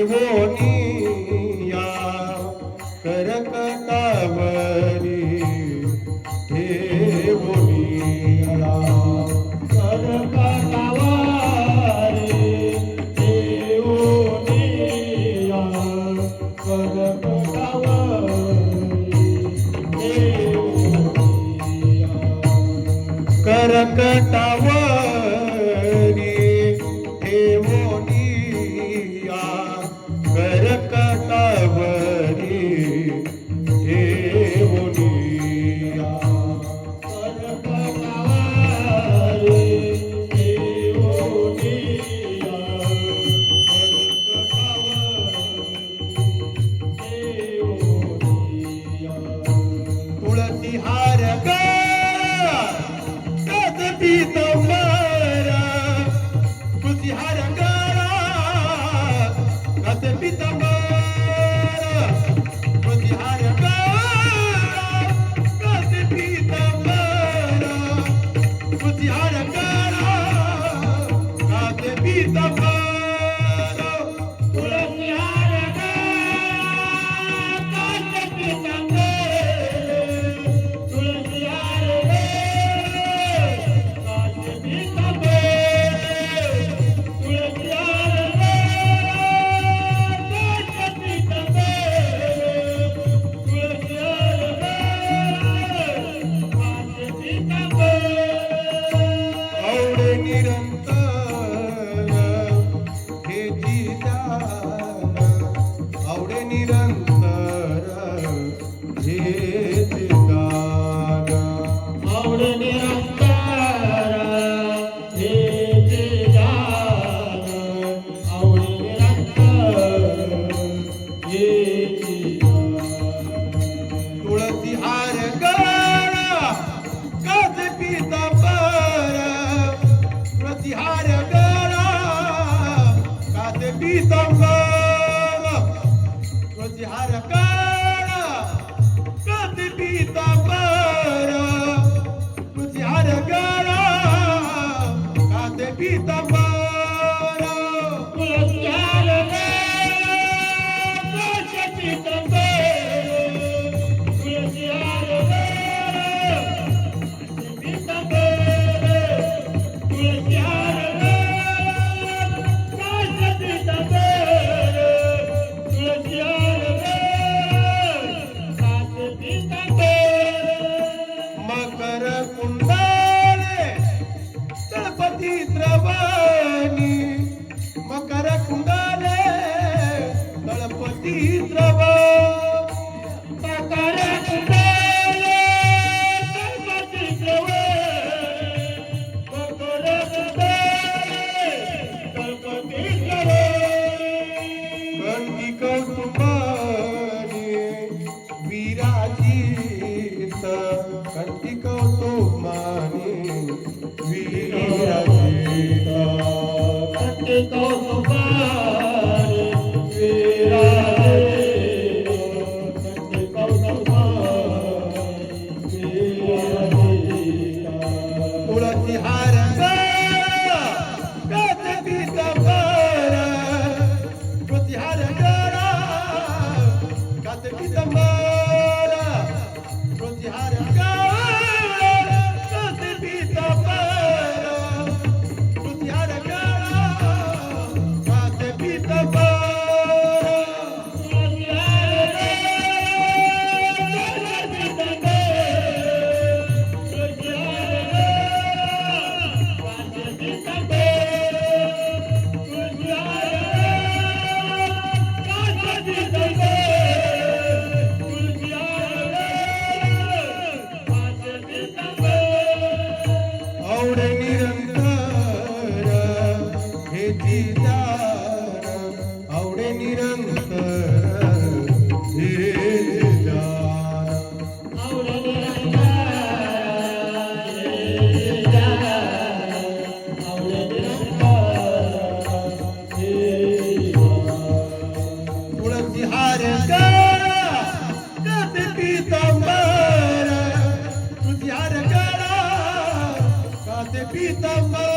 জীবনী प्रतिहार कर। निरंतर हे जिजान आवडे निरंतर हे जिजान आवड निरंतर हे जे जान आवड निरंतर हे जे तुळसी हार गळा काच पीतांबर तुळसी हार गळा मकर कुंडाले गणपती द्रव. मकर कुंडले गणपती देवे मकर कुंडले गणपती कौतुमानी विराजित कौतुमानी 都好吧 पीता